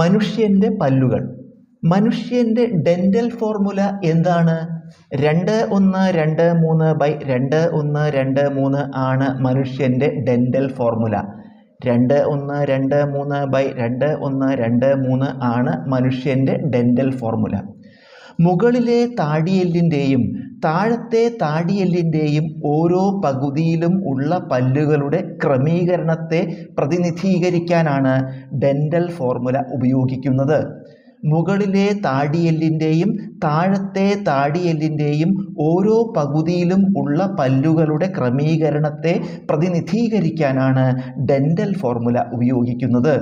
മനുഷ്യന്റെ പല്ലുകൾ. മനുഷ്യന്റെ ഡെന്റൽ ഫോർമുല എന്താണ്? രണ്ട് ഒന്ന് രണ്ട് മൂന്ന് ബൈ രണ്ട് ഒന്ന് രണ്ട് മൂന്ന് ആണ് മനുഷ്യന്റെ ഡെന്റൽ ഫോർമുല രണ്ട് ഒന്ന് രണ്ട് മൂന്ന് ബൈ രണ്ട് ഒന്ന് രണ്ട് മൂന്ന് ആണ് മനുഷ്യന്റെ ഡെന്റൽ ഫോർമുല മുകളിലെ താടിയെല്ലിന്റെയും താഴത്തെ താടിയെല്ലിന്റെയും ഓരോ പകുതിയിലും ഉള്ള പല്ലുകളുടെ ക്രമീകരണത്തെ പ്രതിനിധീകരിക്കാനാണ് ഡെന്റൽ ഫോർമുല ഉപയോഗിക്കുന്നത്. മുകളിലെ താടിയെല്ലിന്റെയും താഴത്തെ താടിയെല്ലിന്റെയും ഓരോ പകുതിയിലും ഉള്ള പല്ലുകളുടെ ക്രമീകരണത്തെ പ്രതിനിധീകരിക്കാനാണ് ഡെന്റൽ ഫോർമുല ഉപയോഗിക്കുന്നത്.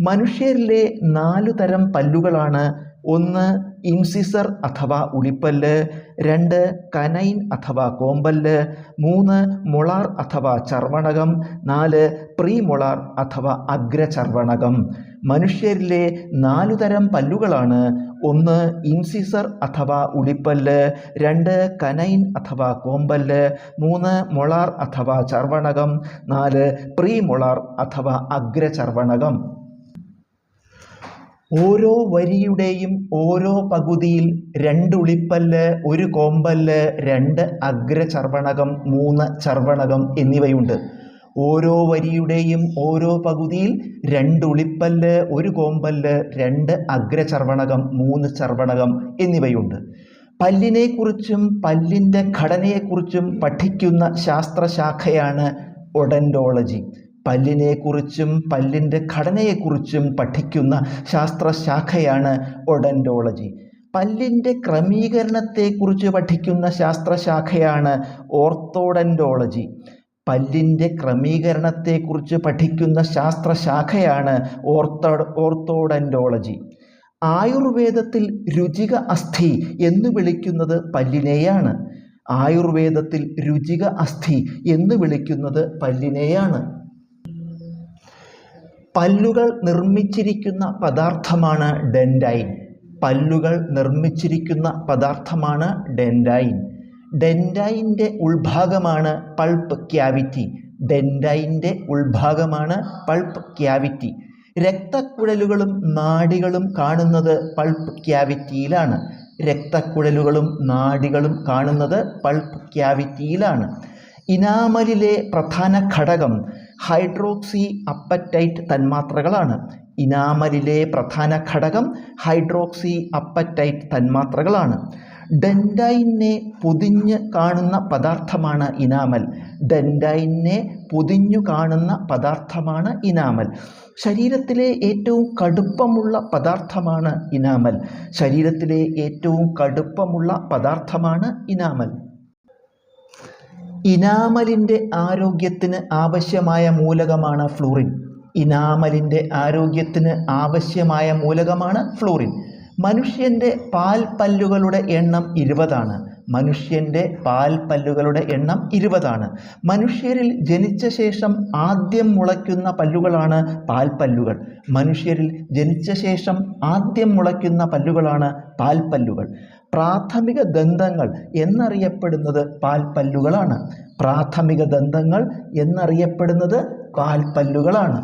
മനുഷ്യരിലെ നാലു തരം പല്ലുകളാണ് ഒന്ന് ഇൻസിസർ അഥവാ ഉളിപ്പല്ല് രണ്ട് കനൈൻ അഥവാ കോമ്പല്ല് മൂന്ന് മൊളാർ അഥവാ ചർവണകം നാല് പ്രീമൊളാർ അഥവാ അഗ്രചർവണകം. മനുഷ്യരിലെ നാലു തരം പല്ലുകളാണ് ഒന്ന് ഇൻസിസർ അഥവാ ഉളിപ്പല്ല് രണ്ട് കനൈൻ അഥവാ കോമ്പല്ല് മൂന്ന് മൊളാർ അഥവാ ചർവണകം നാല് പ്രീമൊളാർ അഥവാ അഗ്രചർവണകം. ഓരോ വരിയുടെയും ഓരോ പകുതിയിൽ രണ്ട് ഉളിപ്പല്ല് ഒരു കോമ്പല്ല് രണ്ട് അഗ്രചർവണകം മൂന്ന് ചർവണകം എന്നിവയുണ്ട്. ഓരോ വരിയുടെയും ഓരോ പകുതിയിൽ രണ്ട് ഉളിപ്പല്ല് ഒരു കോമ്പല്ല് രണ്ട് അഗ്രചർവണകം മൂന്ന് ചർവണകം എന്നിവയുണ്ട്. പല്ലിനെക്കുറിച്ചും പല്ലിന്റെ ഘടനയെക്കുറിച്ചും പഠിക്കുന്ന ശാസ്ത്രശാഖയാണ് ഒഡന്റോളജി പല്ലിനെക്കുറിച്ചും പല്ലിന്റെ ഘടനയെക്കുറിച്ചും പഠിക്കുന്ന ശാസ്ത്രശാഖയാണ് ഒഡന്റോളജി. പല്ലിന്റെ ക്രമീകരണത്തെക്കുറിച്ച് പഠിക്കുന്ന ശാസ്ത്രശാഖയാണ് ഓർത്തോഡന്റോളജി. പല്ലിന്റെ ക്രമീകരണത്തെക്കുറിച്ച് പഠിക്കുന്ന ശാസ്ത്രശാഖയാണ് ഓർത്തോ ഓർത്തോഡന്റോളജി. ആയുർവേദത്തിൽ രുചിക അസ്ഥി എന്ന് വിളിക്കുന്നത് പല്ലിനെയാണ്. ആയുർവേദത്തിൽ രുചിക അസ്ഥി എന്ന് വിളിക്കുന്നത് പല്ലിനെയാണ്. പല്ലുകൾ നിർമ്മിച്ചിരിക്കുന്ന പദാർത്ഥമാണ് ഡെൻഡൈൻ പല്ലുകൾ നിർമ്മിച്ചിരിക്കുന്ന പദാർത്ഥമാണ് ഡെൻഡൈൻ ഡെൻഡൈന്റെ ഉൾഭാഗമാണ് പൾപ്പ് ക്യാവിറ്റി. ഡെൻഡൈന്റെ ഉൾഭാഗമാണ് പൾപ്പ് ക്യാവിറ്റി. രക്തക്കുഴലുകളും നാടികളും കാണുന്നത് പൾപ്പ് ക്യാവിറ്റിയിലാണ്. രക്തക്കുഴലുകളും നാടികളും കാണുന്നത് പൾപ്പ് ക്യാവിറ്റിയിലാണ്. ഇനാമലിലെ പ്രധാന ഘടകം ഹൈഡ്രോക്സി അപ്പറ്റൈറ്റ് തന്മാത്രകളാണ്. ഇനാമലിലെ പ്രധാന ഘടകം ഹൈഡ്രോക്സി അപ്പറ്റൈറ്റ് തന്മാത്രകളാണ്. ഡെൻഡൈനെ പൊതിഞ്ഞ് കാണുന്ന പദാർത്ഥമാണ് ഇനാമൽ. ഡെൻഡൈനെ പൊതിഞ്ഞു കാണുന്ന പദാർത്ഥമാണ് ഇനാമൽ. ശരീരത്തിലെ ഏറ്റവും കടുപ്പമുള്ള പദാർത്ഥമാണ് ഇനാമൽ. ശരീരത്തിലെ ഏറ്റവും കടുപ്പമുള്ള പദാർത്ഥമാണ് ഇനാമൽ. ഇനാമലിന്റെ ആരോഗ്യത്തിന് ആവശ്യമായ മൂലകമാണ് ഫ്ലൂറിൻ. ഇനാമലിന്റെ ആരോഗ്യത്തിന് ആവശ്യമായ മൂലകമാണ് ഫ്ലൂറിൻ. മനുഷ്യന്റെ പാൽ പല്ലുകളുടെ എണ്ണം ഇരുപതാണ്. മനുഷ്യന്റെ പാൽ പല്ലുകളുടെ എണ്ണം ഇരുപതാണ്. മനുഷ്യരിൽ ജനിച്ച ശേഷം ആദ്യം മുളയ്ക്കുന്ന പല്ലുകളാണ് പാൽ പല്ലുകൾ മനുഷ്യരിൽ ജനിച്ച ശേഷം ആദ്യം മുളയ്ക്കുന്ന പല്ലുകളാണ് പാൽപ്പല്ലുകൾ. പ്രാഥമിക ദന്തങ്ങൾ എന്നറിയപ്പെടുന്നത് പാൽപ്പല്ലുകളാണ്. പ്രാഥമിക ദന്തങ്ങൾ എന്നറിയപ്പെടുന്നത് പാൽപ്പല്ലുകളാണ്.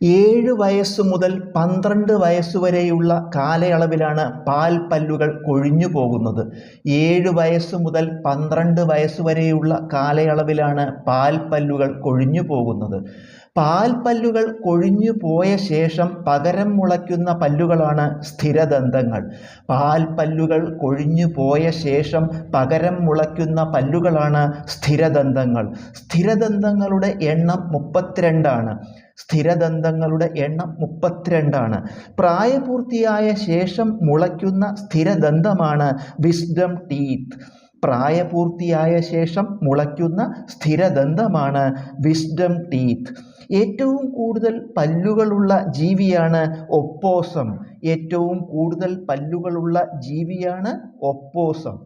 ഏഴ് വയസ്സ് മുതൽ പന്ത്രണ്ട് വയസ്സ് വരെയുള്ള കാലയളവിലാണ് പാൽ പല്ലുകൾ കൊഴിഞ്ഞു പോകുന്നത്. ഏഴ് വയസ്സ് മുതൽ പന്ത്രണ്ട് വയസ്സ് വരെയുള്ള കാലയളവിലാണ് പാൽ പല്ലുകൾ കൊഴിഞ്ഞു പോകുന്നത്. പാൽ പല്ലുകൾ കൊഴിഞ്ഞു പോയ ശേഷം പകരം മുളയ്ക്കുന്ന പല്ലുകളാണ് സ്ഥിരദന്തങ്ങൾ. പാൽ പല്ലുകൾ കൊഴിഞ്ഞു പോയ ശേഷം പകരം മുളയ്ക്കുന്ന പല്ലുകളാണ് സ്ഥിരദന്തങ്ങൾ. സ്ഥിരദന്തങ്ങളുടെ എണ്ണം മുപ്പത്തിരണ്ടാണ്. സ്ഥിരദന്തങ്ങളുടെ എണ്ണം മുപ്പത്തിരണ്ടാണ്. പ്രായപൂർത്തിയായ ശേഷം മുളയ്ക്കുന്ന സ്ഥിരദന്തമാണ് വിസ്ഡം ടീത്ത്. പ്രായപൂർത്തിയായ ശേഷം മുളയ്ക്കുന്ന സ്ഥിരദന്തമാണ് വിസ്ഡം ടീത്ത്. ഏറ്റവും കൂടുതൽ പല്ലുകളുള്ള ജീവിയാണ് ഒപ്പോസം. ഏറ്റവും കൂടുതൽ പല്ലുകളുള്ള ജീവിയാണ് ഒപ്പോസം.